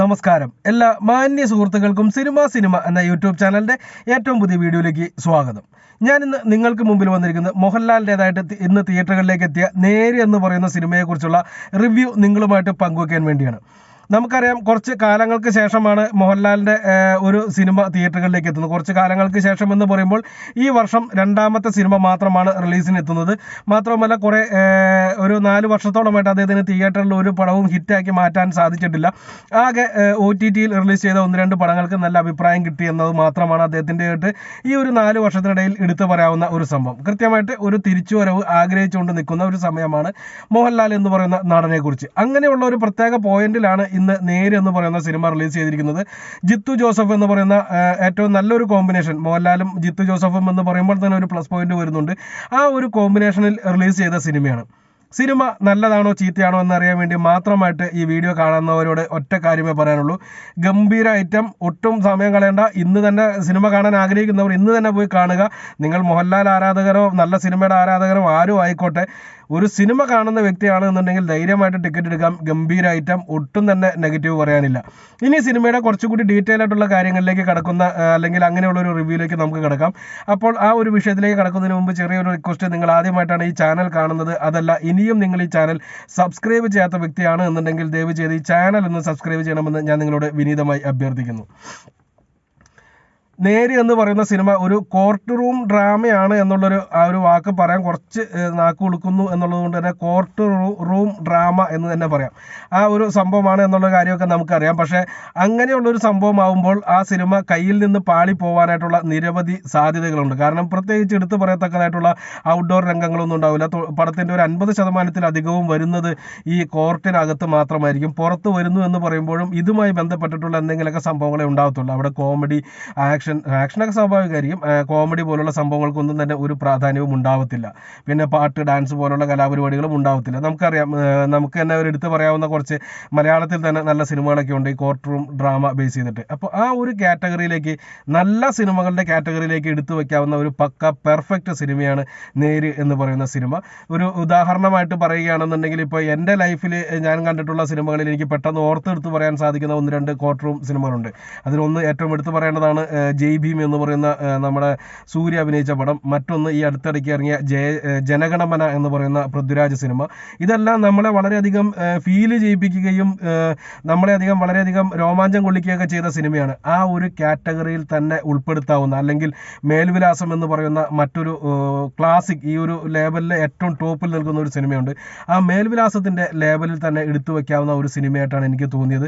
നമസ്കാരം. എല്ലാ മാന്യ സുഹൃത്തുക്കൾക്കും സിനിമ സിനിമ എന്ന യൂട്യൂബ് ചാനലിന്റെ ഏറ്റവും പുതിയ വീഡിയോയിലേക്ക് സ്വാഗതം. ഞാൻ ഇന്ന് നിങ്ങൾക്ക് മുമ്പിൽ വന്നിരിക്കുന്നത് മോഹൻലാലിന്റെതായിട്ട് ഇന്ന് തിയേറ്ററുകളിലേക്ക് എത്തിയ നേര് എന്ന് പറയുന്ന സിനിമയെക്കുറിച്ചുള്ള റിവ്യൂ നിങ്ങളുമായിട്ട് പങ്കുവയ്ക്കാൻ വേണ്ടിയാണ്. നമുക്കറിയാം കുറച്ച് കാലങ്ങൾക്ക് ശേഷമാണ് മോഹൻലാലിന്റെ ഒരു സിനിമ തിയേറ്ററുകളിലേക്ക് എത്തുന്നത്. കുറച്ച് കാലങ്ങൾക്ക് ശേഷം എന്ന് പറയുമ്പോൾ ഈ വർഷം രണ്ടാമത്തെ സിനിമ മാത്രമാണ് റിലീസിന് എത്തുന്നത്. മാത്രമല്ല കുറേ ഒരു നാല് വർഷത്തോളമായിട്ട് അദ്ദേഹത്തിന് തിയേറ്ററിൽ ഒരു പടവും ഹിറ്റാക്കി മാറ്റാൻ സാധിച്ചിട്ടില്ല. ആകെ ഒ ടി ടിയിൽ റിലീസ് ചെയ്ത ഒന്ന് രണ്ട് പടങ്ങൾക്ക് നല്ല അഭിപ്രായം കിട്ടി എന്നത് മാത്രമാണ് അദ്ദേഹത്തിന്റെ ആയിട്ട് ഈ ഒരു നാല് വർഷത്തിനിടയിൽ എടുത്തു പറയാവുന്ന ഒരു സംഭവം. കൃത്യമായിട്ട് ഒരു തിരിച്ചുവരവ് ആഗ്രഹിച്ചുകൊണ്ട് നിൽക്കുന്ന ഒരു സമയമാണ് മോഹൻലാൽ എന്ന് പറയുന്ന നടനെക്കുറിച്ച്. അങ്ങനെയുള്ള ഒരു പ്രത്യേക പോയിന്റിലാണ് ഇന്ന് നേര് എന്ന് പറയുന്ന സിനിമ റിലീസ് ചെയ്തിരിക്കുന്നത് ജിത്തു ജോസഫ് എന്ന് പറയുന്ന ഏറ്റവും നല്ലൊരു കോമ്പിനേഷൻ മോഹൻലാലും ജിത്തു ജോസഫും എന്ന് പറയുമ്പോൾ തന്നെ ഒരു പ്ലസ് പോയിന്റ് വരുന്നുണ്ട്. ആ ഒരു കോമ്പിനേഷനിൽ റിലീസ് ചെയ്ത സിനിമയാണ്. സിനിമ നല്ലതാണോ ചീത്തയാണോ എന്നറിയാൻ വേണ്ടി മാത്രമായിട്ട് ഈ വീഡിയോ കാണുന്നവരോട് ഒറ്റ കാര്യമേ പറയാനുള്ളൂ. ഗംഭീര ഐറ്റം ഒട്ടും സമയം കളയണ്ട. ഇന്ന് തന്നെ സിനിമ കാണാൻ ആഗ്രഹിക്കുന്നവർ ഇന്ന് തന്നെ പോയി കാണുക. നിങ്ങൾ മോഹൻലാൽ ആരാധകരോ നല്ല സിനിമയുടെ ആരാധകരോ ആരും ആയിക്കോട്ടെ. ഒരു സിനിമ കാണുന്ന വ്യക്തിയാണെന്നുണ്ടെങ്കിൽ ധൈര്യമായിട്ട് ടിക്കറ്റ് എടുക്കാം ഗംഭീര ഐറ്റം ഒട്ടും തന്നെ നെഗറ്റീവ് പറയാനില്ല. ഇനി സിനിമയുടെ കുറച്ചുകൂടി ഡീറ്റെയിൽ ആയിട്ടുള്ള കാര്യങ്ങളിലേക്ക് കടക്കുന്ന അല്ലെങ്കിൽ അങ്ങനെയുള്ള ഒരു റിവ്യൂയിലേക്ക് നമുക്ക് കിടക്കാം. അപ്പോൾ ആ ഒരു വിഷയത്തിലേക്ക് കടക്കുന്നതിന് മുമ്പ് ചെറിയൊരു റിക്വസ്റ്റ് നിങ്ങൾ ആദ്യമായിട്ടാണ് ഈ ചാനൽ കാണുന്നത്. അതല്ല ഇനിയും നിങ്ങൾ ഈ ചാനൽ സബ്സ്ക്രൈബ് ചെയ്യാത്ത വ്യക്തിയാണ് എന്നുണ്ടെങ്കിൽ ദയവ് ചെയ്ത് ഈ ചാനൽ ഒന്ന് സബ്സ്ക്രൈബ് ചെയ്യണമെന്ന് ഞാൻ നിങ്ങളോട് വിനീതമായി അഭ്യർത്ഥിക്കുന്നു. നേര് എന്ന് പറയുന്ന സിനിമ ഒരു കോർട്ട് റൂം ഡ്രാമയാണ് എന്നുള്ളൊരു ആ ഒരു വാക്ക് പറയാൻ കുറച്ച് നാക്ക് കൊടുക്കുന്നു എന്നുള്ളത് കൊണ്ട് തന്നെ കോർട്ട് റൂം ഡ്രാമ എന്ന് തന്നെ പറയാം. ആ ഒരു സംഭവമാണ് എന്നുള്ള കാര്യമൊക്കെ നമുക്കറിയാം. പക്ഷേ അങ്ങനെയുള്ളൊരു ഒരു സംഭവമാവുമ്പോൾ ആ സിനിമ കയ്യിൽ നിന്ന് പാളി പോകാനായിട്ടുള്ള നിരവധി സാധ്യതകളുണ്ട്. കാരണം പ്രത്യേകിച്ച് എടുത്തു പറയത്തക്കതായിട്ടുള്ള ഔട്ട്ഡോർ രംഗങ്ങളൊന്നും ഉണ്ടാവില്ല. പടത്തിന്റെ ഒരു അൻപത് ശതമാനത്തിലധികവും വരുന്നത് ഈ കോർട്ടിനകത്ത് മാത്രമായിരിക്കും. പുറത്ത് വരുന്നു എന്ന് പറയുമ്പോഴും ഇതുമായി ബന്ധപ്പെട്ടിട്ടുള്ള എന്തെങ്കിലുമൊക്കെ സംഭവങ്ങളെ ഉണ്ടാകത്തുള്ളൂ. അവിടെ കോമഡി ആക്ഷൻ ആക്ഷനൊക്കെ സ്വാഭാവികമായിരിക്കും. കോമഡി പോലുള്ള സംഭവങ്ങൾക്കൊന്നും തന്നെ ഒരു പ്രാധാന്യവും ഉണ്ടാവത്തില്ല. പിന്നെ പാട്ട് ഡാൻസ് പോലുള്ള കലാപരിപാടികളും ഉണ്ടാവത്തില്ല. നമുക്കറിയാം നമുക്ക് തന്നെ ഒരു എടുത്തു പറയാവുന്ന കുറച്ച് മലയാളത്തിൽ തന്നെ നല്ല സിനിമകളൊക്കെ ഉണ്ട് ഈ കോർട്ട് റൂം ഡ്രാമ ബേസ് ചെയ്തിട്ട്. അപ്പോൾ ആ ഒരു കാറ്റഗറിയിലേക്ക് നല്ല സിനിമകളുടെ കാറ്റഗറിയിലേക്ക് എടുത്തു വയ്ക്കാവുന്ന ഒരു പക്ക പെർഫെക്റ്റ് സിനിമയാണ് നേര് എന്ന് പറയുന്ന സിനിമ. ഒരു ഉദാഹരണമായിട്ട് പറയുകയാണെന്നുണ്ടെങ്കിൽ ഇപ്പോൾ എന്റെ ലൈഫിൽ ഞാൻ കണ്ടിട്ടുള്ള സിനിമകളിൽ എനിക്ക് പെട്ടെന്ന് ഓർത്തെടുത്ത് പറയാൻ സാധിക്കുന്ന ഒന്ന് രണ്ട് കോർട്ട് റൂം സിനിമകളുണ്ട്. അതിലൊന്ന് ഏറ്റവും എടുത്തു പറയേണ്ടതാണ് ജയ് ഭീം എന്ന് പറയുന്ന നമ്മുടെ സൂര്യ അഭിനയിച്ച പടം. മറ്റൊന്ന് ഈ അടുത്തിടയ്ക്ക് ഇറങ്ങിയ ജയ ജനഗണമന എന്ന് പറയുന്ന പൃഥ്വിരാജ് സിനിമ. ഇതെല്ലാം നമ്മളെ വളരെയധികം ഫീൽ ചെയ്യിപ്പിക്കുകയും നമ്മളെ അധികം വളരെയധികം രോമാഞ്ചം കൊള്ളിക്കുകയൊക്കെ ചെയ്ത സിനിമയാണ്. ആ ഒരു കാറ്റഗറിയിൽ തന്നെ ഉൾപ്പെടുത്താവുന്ന അല്ലെങ്കിൽ മേൽവിലാസം എന്ന് പറയുന്ന മറ്റൊരു ക്ലാസിക് ഈ ഒരു ലേബലിലെ ഏറ്റവും ടോപ്പിൽ നിൽക്കുന്ന ഒരു സിനിമയുണ്ട്. ആ മേൽവിലാസത്തിന്റെ ലേബലിൽ തന്നെ എടുത്തു വയ്ക്കാവുന്ന ഒരു സിനിമയായിട്ടാണ് എനിക്ക് തോന്നിയത്.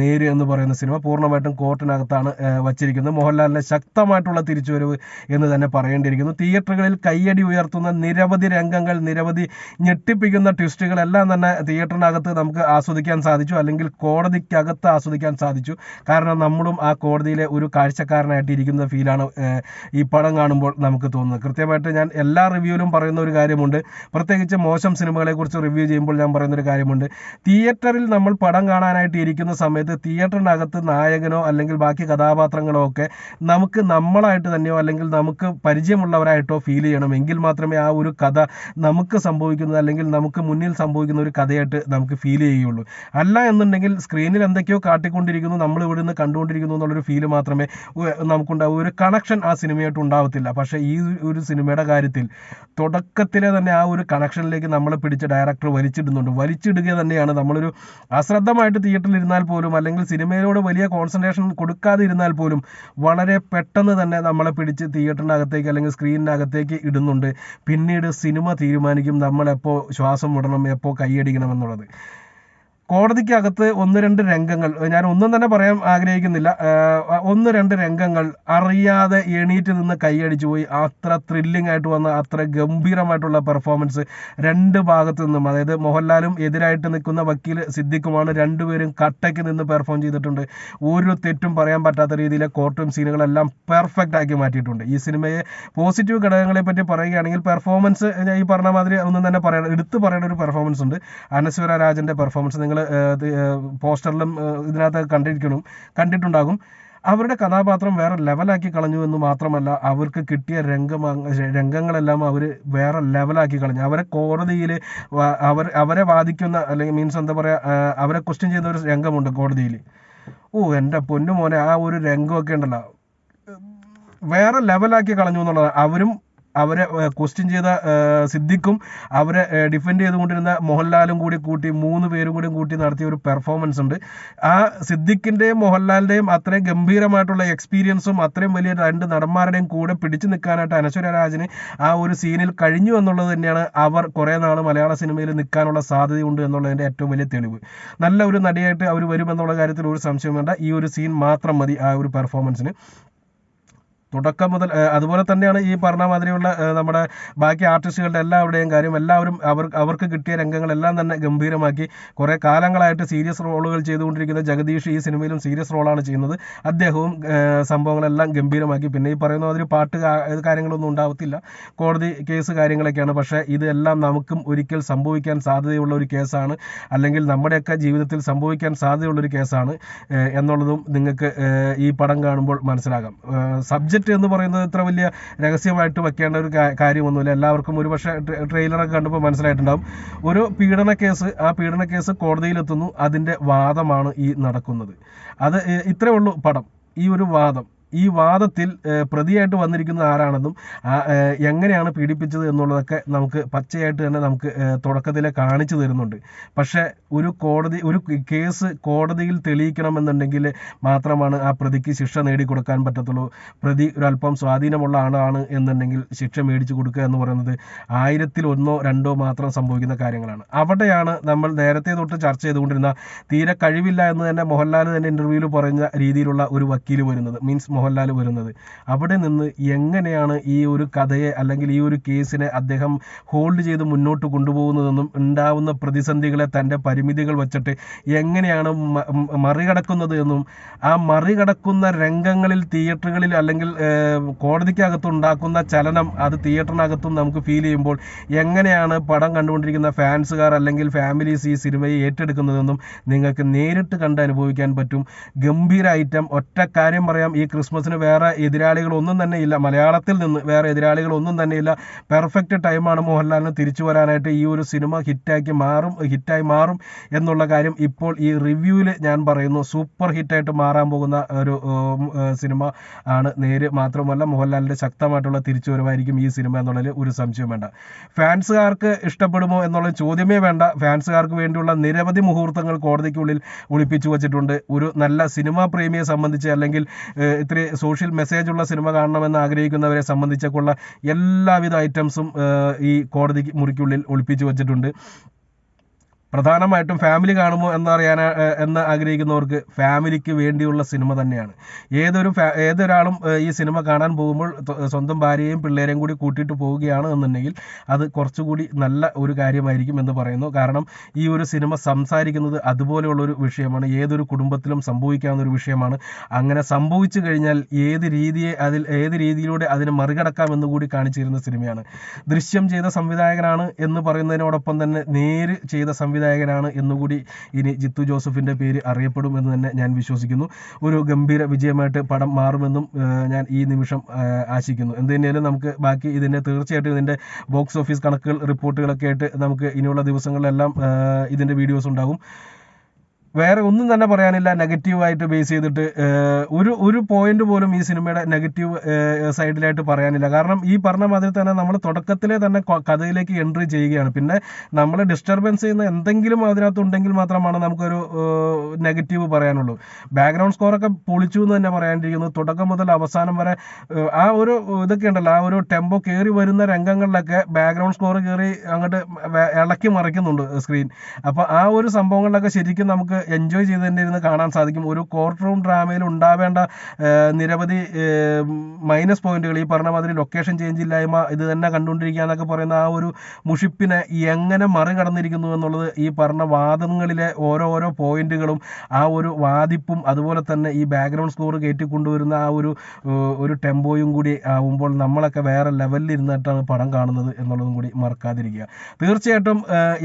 നേര് എന്ന് പറയുന്ന സിനിമ പൂർണമായിട്ടും കോർട്ടിനകത്താണ് വച്ചിരിക്കുന്നത്. വച്ചിരിക്കുന്നത് മോഹൻലാലിന്റെ ശക്തമായിട്ടുള്ള തിരിച്ചുവരവ് എന്ന് തന്നെ പറയേണ്ടിയിരിക്കുന്നു. തിയേറ്ററുകളിൽ കയ്യടി ഉയർത്തുന്ന നിരവധി രംഗങ്ങൾ നിരവധി ഞെട്ടിപ്പിക്കുന്ന ട്വിസ്റ്റുകളെല്ലാം തന്നെ തിയേറ്ററിനകത്ത് നമുക്ക് ആസ്വദിക്കാൻ സാധിച്ചു. അല്ലെങ്കിൽ കോടതിക്കകത്ത് ആസ്വദിക്കാൻ സാധിച്ചു. കാരണം നമ്മളും ആ കോടതിയിലെ ഒരു കാഴ്ചക്കാരനായിട്ട് ഇരിക്കുന്ന ഫീലാണ് ഈ പടം കാണുമ്പോൾ നമുക്ക് തോന്നുന്നത്. കൃത്യമായിട്ട് ഞാൻ എല്ലാ റിവ്യൂവിലും പറയുന്ന ഒരു കാര്യമുണ്ട്. പ്രത്യേകിച്ച് മോശം സിനിമകളെ കുറിച്ച് റിവ്യൂ ചെയ്യുമ്പോൾ ഞാൻ പറയുന്ന ഒരു കാര്യമുണ്ട്. തിയേറ്ററിൽ നമ്മൾ പടം കാണാനായിട്ട് ഇരിക്കുന്ന സമയത്ത് തിയേറ്ററിനകത്ത് നായകനോ അല്ലെങ്കിൽ ബാക്കി കഥാപാത്രങ്ങളോ ഒക്കെ നമുക്ക് നമ്മളായിട്ട് തന്നെയോ അല്ലെങ്കിൽ നമുക്ക് പരിചയമുള്ളവരായിട്ടോ ഫീൽ ചെയ്യണം. എങ്കിൽ മാത്രമേ ആ ഒരു കഥ നമുക്ക് സംഭവിക്കുന്നത് അല്ലെങ്കിൽ നമുക്ക് മുന്നിൽ സംഭവിക്കുന്ന ഒരു കഥയായിട്ട് നമുക്ക് ഫീൽ ചെയ്യുകയുള്ളൂ. അല്ല എന്നുണ്ടെങ്കിൽ സ്ക്രീനിൽ എന്തൊക്കെയോ കാട്ടിക്കൊണ്ടിരിക്കുന്നു നമ്മൾ ഇവിടെ നിന്ന് കണ്ടുകൊണ്ടിരിക്കുന്നു എന്നുള്ളൊരു ഫീൽ മാത്രമേ നമുക്കുണ്ടാവും നമുക്കുണ്ടാവൂ. ഒരു കണക്ഷൻ ആ സിനിമയായിട്ട് ഉണ്ടാവത്തില്ല. പക്ഷേ ഈ ഒരു സിനിമയുടെ കാര്യത്തിൽ തുടക്കത്തിലെ തന്നെ ആ ഒരു കണക്ഷനിലേക്ക് നമ്മളെ പിടിച്ച ഡയറക്ടർ വലിച്ചിടുന്നുണ്ട്. വലിച്ചിടുക തന്നെയാണ്. നമ്മളൊരു അശ്രദ്ധമായിട്ട് തിയേറ്ററിൽ ഇരുന്നാൽ പോലും അല്ലെങ്കിൽ സിനിമയിലോട് വലിയ കോൺസെൻട്രേഷൻ കൊടുക്കാതെ ഇരുന്നാൽ പോലും വളരെ പെട്ടെന്ന് തന്നെ നമ്മളെ പിടിച്ച് തിയേറ്ററിനകത്തേക്ക് അല്ലെങ്കിൽ സ്ക്രീനിനകത്തേക്ക് ഇടുന്നുണ്ട്. പിന്നീട് സിനിമ തീരുമാനിക്കും നമ്മളെപ്പോൾ ശ്വാസം വിടണം എപ്പോൾ കൈയടിക്കണം എന്നുള്ളത്. കോടതിക്കകത്ത് ഒന്ന് രണ്ട് രംഗങ്ങൾ ഞാൻ ഒന്നും തന്നെ പറയാൻ ആഗ്രഹിക്കുന്നില്ല. ഒന്ന് രണ്ട് രംഗങ്ങൾ അറിയാതെ എണീറ്റ് നിന്ന് കൈയടിച്ചു പോയി അത്ര ത്രില്ലിംഗ് ആയിട്ട് വന്ന അത്ര ഗംഭീരമായിട്ടുള്ള പെർഫോമൻസ് രണ്ട് ഭാഗത്തു നിന്നും അതായത് മോഹൻലാലും എതിരായിട്ട് നിൽക്കുന്ന വക്കീൽ സിദ്ദിഖുമാണ് രണ്ടുപേരും കട്ടയ്ക്ക് നിന്ന് പെർഫോം ചെയ്തിട്ടുണ്ട്. ഓരോ തെറ്റും പറയാൻ പറ്റാത്ത രീതിയിലെ കോർട്ടും സീനുകളെല്ലാം പെർഫെക്റ്റ് ആക്കി മാറ്റിയിട്ടുണ്ട്. ഈ സിനിമയെ പോസിറ്റീവ് ഘടകങ്ങളെ പറ്റി പറയുകയാണെങ്കിൽ പെർഫോമൻസ് ഈ പറഞ്ഞ മാതിരി ഒന്നും തന്നെ പറയണം എടുത്തു പറയേണ്ട ഒരു പെർഫോമൻസ് ഉണ്ട്. അനശ്വര രാജന്റെ പെർഫോമൻസ് നിങ്ങൾ പോസ്റ്ററിലും ഇതിനകത്ത് കണ്ടിരിക്കണം കണ്ടിട്ടുണ്ടാകും. അവരുടെ കഥാപാത്രം വേറെ ലെവലാക്കി കളഞ്ഞു എന്ന് മാത്രമല്ല അവർക്ക് കിട്ടിയ രംഗം രംഗങ്ങളെല്ലാം അവർ വേറെ ലെവലാക്കി കളഞ്ഞു. അവരെ കോടതിയിൽ അവർ അവരെ വാദിക്കുന്ന അല്ലെങ്കിൽ മീൻസ് എന്താ പറയുക അവരെ ക്വസ്റ്റ്യൻ ചെയ്യുന്ന ഒരു രംഗമുണ്ട് കോടതിയിൽ ഓ എന്റെ പൊന്നു മോനെ ആ ഒരു രംഗമൊക്കെ ഉണ്ടല്ലോ. വേറെ ലെവലാക്കി കളഞ്ഞു എന്നുള്ളതാണ്. അവരും അവരെ ക്വസ്റ്റ്യൻ ചെയ്ത സിദ്ദിഖും അവരെ ഡിഫെൻഡ് ചെയ്തുകൊണ്ടിരുന്ന മോഹൻലാലും കൂടി കൂട്ടി മൂന്ന് പേരും കൂടി കൂട്ടി നടത്തിയ ഒരു പെർഫോമൻസ് ഉണ്ട്. ആ സിദ്ദിഖിന്റെയും മോഹൻലാലിന്റെയും അത്രയും ഗംഭീരമായിട്ടുള്ള എക്സ്പീരിയൻസും അത്രയും വലിയ രണ്ട് നടന്മാരുടെയും കൂടെ പിടിച്ചു നിൽക്കാനായിട്ട് അനശ്വര രാജന് ആ ഒരു സീനിൽ കഴിഞ്ഞു എന്നുള്ളത് തന്നെയാണ് അവർ കുറേ നാൾ മലയാള സിനിമയിൽ നിൽക്കാനുള്ള സാധ്യതയുണ്ട് എന്നുള്ളതിന്റെ ഏറ്റവും വലിയ തെളിവ്. നല്ല ഒരു നടിയായിട്ട് അവർ വരുമെന്നുള്ള കാര്യത്തിൽ ഒരു സംശയം വേണ്ട ഈ ഒരു സീൻ മാത്രം മതി ആ ഒരു പെർഫോമൻസിന് തുടക്കം മുതൽ അതുപോലെ തന്നെയാണ് ഈ പറഞ്ഞ മാതിരിയുള്ള നമ്മുടെ ബാക്കി ആർട്ടിസ്റ്റുകളുടെ എല്ലാവരുടെയും കാര്യം എല്ലാവരും അവർ അവർക്ക് കിട്ടിയ രംഗങ്ങളെല്ലാം തന്നെ ഗംഭീരമാക്കി. കുറേ കാലങ്ങളായിട്ട് സീരിയസ് റോളുകൾ ചെയ്തുകൊണ്ടിരിക്കുന്ന ജഗദീഷ് ഈ സിനിമയിലും സീരിയസ് റോളാണ് ചെയ്യുന്നത്. അദ്ദേഹവും സംഭവങ്ങളെല്ലാം ഗംഭീരമാക്കി. പിന്നെ ഈ പറയുന്ന മാതിരി പാട്ട് കാര്യങ്ങളൊന്നും ഉണ്ടാവത്തില്ല. കോടതി കേസ് കാര്യങ്ങളൊക്കെയാണ്. പക്ഷേ ഇതെല്ലാം നമുക്കും ഒരിക്കൽ സംഭവിക്കാൻ സാധ്യതയുള്ള ഒരു കേസാണ്. അല്ലെങ്കിൽ നമ്മുടെയൊക്കെ ജീവിതത്തിൽ സംഭവിക്കാൻ സാധ്യതയുള്ളൊരു കേസാണ് എന്നുള്ളതും നിങ്ങൾക്ക് ഈ പടം കാണുമ്പോൾ മനസ്സിലാകാം. സബ്ജക്റ്റ് എന്ന് പറയുന്നത് ഇത്ര വലിയ രഹസ്യമായിട്ട് വെക്കേണ്ട ഒരു കാര്യമൊന്നുമില്ല. എല്ലാവർക്കും ഒരു പക്ഷേ ട്രെയിലറൊക്കെ കണ്ടപ്പോൾ മനസ്സിലായിട്ടുണ്ടാവും. ഒരു പീഡന കേസ് ആ പീഡന കേസ് കോടതിയിലെത്തുന്നു. അതിന്റെ വാദമാണ് ഈ നടക്കുന്നത്. അത് ഇത്രയേ ഇത്രേ ഉള്ളൂ പടം. ഈ ഒരു വാദം. ഈ വാദത്തിൽ പ്രതിയായിട്ട് വന്നിരിക്കുന്നത് ആരാണെന്നും എങ്ങനെയാണ് പീഡിപ്പിച്ചത് എന്നുള്ളതൊക്കെ നമുക്ക് പച്ചയായിട്ട് തന്നെ നമുക്ക് തുടക്കത്തിലെ കാണിച്ചു തരുന്നുണ്ട്. പക്ഷേ ഒരു കോടതി ഒരു കേസ് കോടതിയിൽ തെളിയിക്കണമെന്നുണ്ടെങ്കിൽ മാത്രമാണ് ആ പ്രതിക്ക് ശിക്ഷ നേടിക്കൊടുക്കാൻ പറ്റത്തുള്ളൂ. പ്രതി ഒരല്പം സ്വാധീനമുള്ള ആളാണ് എന്നുണ്ടെങ്കിൽ ശിക്ഷ മേടിച്ചു കൊടുക്കുക എന്ന് പറയുന്നത് ആയിരത്തിൽ ഒന്നോ രണ്ടോ മാത്രം സംഭവിക്കുന്ന കാര്യങ്ങളാണ്. അവിടെയാണ് നമ്മൾ നേരത്തെ തൊട്ട് ചർച്ച ചെയ്തുകൊണ്ടിരുന്ന തീരെ കഴിവില്ല എന്ന് തന്നെ മോഹൻലാൽ തന്നെ ഇന്റർവ്യൂവിൽ പറഞ്ഞ രീതിയിലുള്ള ഒരു വക്കീൽ വരുന്നത്. മീൻസ് മോഹൻലാൽ വരുന്നത്. അവിടെ നിന്ന് എങ്ങനെയാണ് ഈ ഒരു കഥയെ അല്ലെങ്കിൽ ഈ ഒരു കേസിനെ അദ്ദേഹം ഹോൾഡ് ചെയ്ത് മുന്നോട്ട് കൊണ്ടുപോകുന്നതെന്നും ഉണ്ടാവുന്ന പ്രതിസന്ധികളെ തന്റെ പരിമിതികൾ വച്ചിട്ട് എങ്ങനെയാണ് മറികടക്കുന്നത് എന്നും ആ മറികടക്കുന്ന രംഗങ്ങളിൽ തിയേറ്ററുകളിൽ അല്ലെങ്കിൽ കോടതിക്കകത്തുണ്ടാക്കുന്ന ചലനം അത് തിയേറ്ററിനകത്തും നമുക്ക് ഫീൽ ചെയ്യുമ്പോൾ എങ്ങനെയാണ് പടം കണ്ടുകൊണ്ടിരിക്കുന്ന ഫാൻസുകാർ അല്ലെങ്കിൽ ഫാമിലീസ് ഈ സിനിമയെ ഏറ്റെടുക്കുന്നതെന്നും നിങ്ങൾക്ക് നേരിട്ട് കണ്ട് അനുഭവിക്കാൻ പറ്റും. ഗംഭീര ഐറ്റം ഒറ്റ കാര്യം പറയാം. ഈ ക്രിസ്മസിന് വേറെ എതിരാളികളൊന്നും തന്നെ ഇല്ല. മലയാളത്തിൽ നിന്ന് വേറെ എതിരാളികളൊന്നും തന്നെ ഇല്ല. പെർഫെക്റ്റ് ടൈമാണ് മോഹൻലാലിന് തിരിച്ചു വരാനായിട്ട് ഈ ഒരു സിനിമ ഹിറ്റാക്കി മാറും ഹിറ്റായി മാറും എന്നുള്ള കാര്യം ഇപ്പോൾ ഈ റിവ്യൂവിൽ ഞാൻ പറയുന്നു. സൂപ്പർ ഹിറ്റായിട്ട് മാറാൻ പോകുന്ന ഒരു സിനിമ ആണ് നേര് മാത്രമല്ല മോഹൻലാലിന്റെ ശക്തമായിട്ടുള്ള തിരിച്ചുവരവായിരിക്കും ഈ സിനിമ എന്നുള്ളതിൽ ഒരു സംശയം വേണ്ട. ഫാൻസുകാർക്ക് ഇഷ്ടപ്പെടുമോ എന്നുള്ള ചോദ്യമേ വേണ്ട. ഫാൻസുകാർക്ക് വേണ്ടിയുള്ള നിരവധി മുഹൂർത്തങ്ങൾ കോടതിക്കുള്ളിൽ ഒളിപ്പിച്ചു വച്ചിട്ടുണ്ട്. ഒരു നല്ല സിനിമാ പ്രേമിയെ സംബന്ധിച്ച് അല്ലെങ്കിൽ ഏഹ്, ഇത്തിരി സോഷ്യൽ മെസ്സേജ് ഉള്ള സിനിമ കാണണമെന്ന് ആഗ്രഹിക്കുന്നവരെ സംബന്ധിച്ചൊക്കെയുള്ള എല്ലാവിധ ഐറ്റംസും ഈ കോടതി മുറിക്കുള്ളിൽ ഒളിപ്പിച്ചു വച്ചിട്ടുണ്ട്. പ്രധാനമായിട്ടും ഫാമിലി കാണുമോ എന്നറിയാൻ എന്ന് ആഗ്രഹിക്കുന്നവർക്ക് ഫാമിലിക്ക് വേണ്ടിയുള്ള സിനിമ തന്നെയാണ്. ഏതൊരു ഏതൊരാളും ഈ സിനിമ കാണാൻ പോകുമ്പോൾ സ്വന്തം ഭാര്യയെയും പിള്ളേരെയും കൂടി കൂട്ടിയിട്ട് പോവുകയാണ് എന്നുണ്ടെങ്കിൽ അത് കുറച്ചുകൂടി നല്ല ഒരു കാര്യമായിരിക്കും എന്ന് പറയുന്നു. കാരണം ഈ ഒരു സിനിമ സംസാരിക്കുന്നത് അതുപോലെയുള്ള ഒരു വിഷയമാണ്. ഏതൊരു കുടുംബത്തിലും സംഭവിക്കാവുന്ന ഒരു വിഷയമാണ്. അങ്ങനെ സംഭവിച്ചു കഴിഞ്ഞാൽ ഏത് രീതിയെ അതിൽ ഏത് രീതിയിലൂടെ അതിനെ മറികടക്കാം എന്ന് കൂടി കാണിച്ചിരുന്ന സിനിമയാണ് ദൃശ്യം ചെയ്ത സംവിധായകനാണ് എന്ന് പറയുന്നതിനോടൊപ്പം തന്നെ നേര് ചെയ്ത സംവിധായകനാണ് എന്നുകൂടി ഇനി ജിത്തു ജോസഫിന്റെ പേര് അറിയപ്പെടും എന്ന് തന്നെ ഞാൻ വിശ്വസിക്കുന്നു. ഒരു ഗംഭീര വിജയമായിട്ട് പടം മാറുമെന്നും ഞാൻ ഈ നിമിഷം ആശിക്കുന്നു. എന്ത് തന്നെയാലും നമുക്ക് ബാക്കി ഇതിന്റെ തീർച്ചയായിട്ടും ഇതിന്റെ ബോക്സ് ഓഫീസ് കണക്കുകൾ റിപ്പോർട്ടുകളൊക്കെ ആയിട്ട് നമുക്ക് ഇനിയുള്ള ദിവസങ്ങളിലെല്ലാം ഇതിന്റെ വീഡിയോസ് ഉണ്ടാകും. വേറെ ഒന്നും തന്നെ പറയാനില്ല. നെഗറ്റീവായിട്ട് ബേസ് ചെയ്തിട്ട് ഒരു ഒരു പോയിന്റ് പോലും ഈ സിനിമയുടെ നെഗറ്റീവ് സൈഡിലായിട്ട് പറയാനില്ല. കാരണം ഈ പറഞ്ഞ മാതിരി തന്നെ നമ്മൾ തുടക്കത്തിലെ തന്നെ കഥയിലേക്ക് എൻട്രി ചെയ്യുകയാണ്. പിന്നെ നമ്മൾ ഡിസ്റ്റർബൻസ് ചെയ്യുന്ന എന്തെങ്കിലും അതിനകത്ത് ഉണ്ടെങ്കിൽ മാത്രമാണ് നമുക്കൊരു നെഗറ്റീവ് പറയാനുള്ളൂ. ബാക്ക്ഗ്രൗണ്ട് സ്കോറൊക്കെ പൊളിച്ചു എന്ന് തന്നെ പറയാണ്ടിരിക്കുന്നു തുടക്കം മുതൽ അവസാനം വരെ ആ ഒരു ഇതൊക്കെ ഉണ്ടല്ലോ. ആ ഒരു ടെമ്പോ കയറി വരുന്ന രംഗങ്ങളിലൊക്കെ ബാക്ക്ഗ്രൗണ്ട് സ്കോർ കയറി അങ്ങോട്ട് ഇളക്കി മറിക്കുന്നുണ്ട് സ്ക്രീൻ അപ്പോൾ ആ ഒരു സംഭവങ്ങളിലൊക്കെ ശരിക്കും നമുക്ക് എൻജോയ് ചെയ്ത് തന്നെ ഇരുന്ന് കാണാൻ സാധിക്കും. ഒരു കോർട്ട് റൂം ഡ്രാമയിൽ ഉണ്ടാവേണ്ട നിരവധി മൈനസ് പോയിന്റുകൾ ഈ പറഞ്ഞ മാതിരി ലൊക്കേഷൻ ചേഞ്ച് ഇല്ലായ്മ ഇത് തന്നെ കണ്ടുകൊണ്ടിരിക്കുക എന്നൊക്കെ പറയുന്ന ആ ഒരു മുഷിപ്പിനെ എങ്ങനെ മറികടന്നിരിക്കുന്നു എന്നുള്ളത് ഈ പറഞ്ഞ വാദങ്ങളിലെ ഓരോരോ പോയിന്റുകളും ആ ഒരു വാദിപ്പും അതുപോലെ തന്നെ ഈ ബാക്ക്ഗ്രൗണ്ട് സ്കോർ കയറ്റി കൊണ്ടുവരുന്ന ആ ഒരു ഒരു ടെമ്പോയും കൂടി ആവുമ്പോൾ നമ്മളൊക്കെ വേറെ ലെവലിൽ ഇരുന്നിട്ടാണ് പടം കാണുന്നത് എന്നുള്ളതും കൂടി മറക്കാതിരിക്കുക. തീർച്ചയായിട്ടും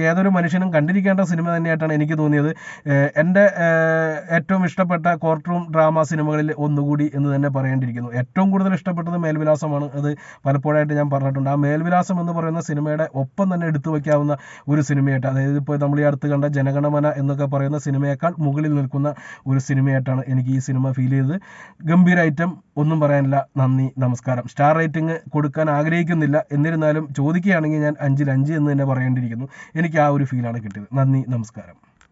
ഏതൊരു മനുഷ്യനും കണ്ടിരിക്കേണ്ട സിനിമ തന്നെയായിട്ടാണ് എനിക്ക് തോന്നിയത്. എന്റെ ഏറ്റവും ഇഷ്ടപ്പെട്ട കോർട്ട് റൂം ഡ്രാമ സിനിമകളിൽ ഒന്നുകൂടി എന്ന് തന്നെ പറയേണ്ടിയിരിക്കുന്നു. ഏറ്റവും കൂടുതൽ ഇഷ്ടപ്പെട്ടത് മേൽവിലാസമാണ്. അത് പലപ്പോഴായിട്ട് ഞാൻ പറഞ്ഞിട്ടുണ്ട്. ആ മേൽവിലാസം എന്ന് പറയുന്ന സിനിമയുടെ ഒപ്പം തന്നെ എടുത്തു വയ്ക്കാവുന്ന ഒരു സിനിമയായിട്ട് അതായത് ഇപ്പോൾ നമ്മൾ ഈ അടുത്ത് കണ്ട ജനഗണമന എന്നൊക്കെ പറയുന്ന സിനിമയേക്കാൾ മുകളിൽ നിൽക്കുന്ന ഒരു സിനിമയായിട്ടാണ് എനിക്ക് ഈ സിനിമ ഫീൽ ചെയ്തത്. ഗംഭീര ഐറ്റം ഒന്നും പറയാനില്ല. നന്ദി നമസ്കാരം. സ്റ്റാർ റേറ്റിംഗ് കൊടുക്കാൻ ആഗ്രഹിക്കുന്നില്ല. എന്നിരുന്നാലും ചോദിക്കുകയാണെങ്കിൽ ഞാൻ അഞ്ചിൽ അഞ്ച് എന്ന് തന്നെ പറയേണ്ടിയിരിക്കുന്നു. എനിക്ക് ആ ഒരു ഫീലാണ് കിട്ടിയത്. നന്ദി നമസ്കാരം.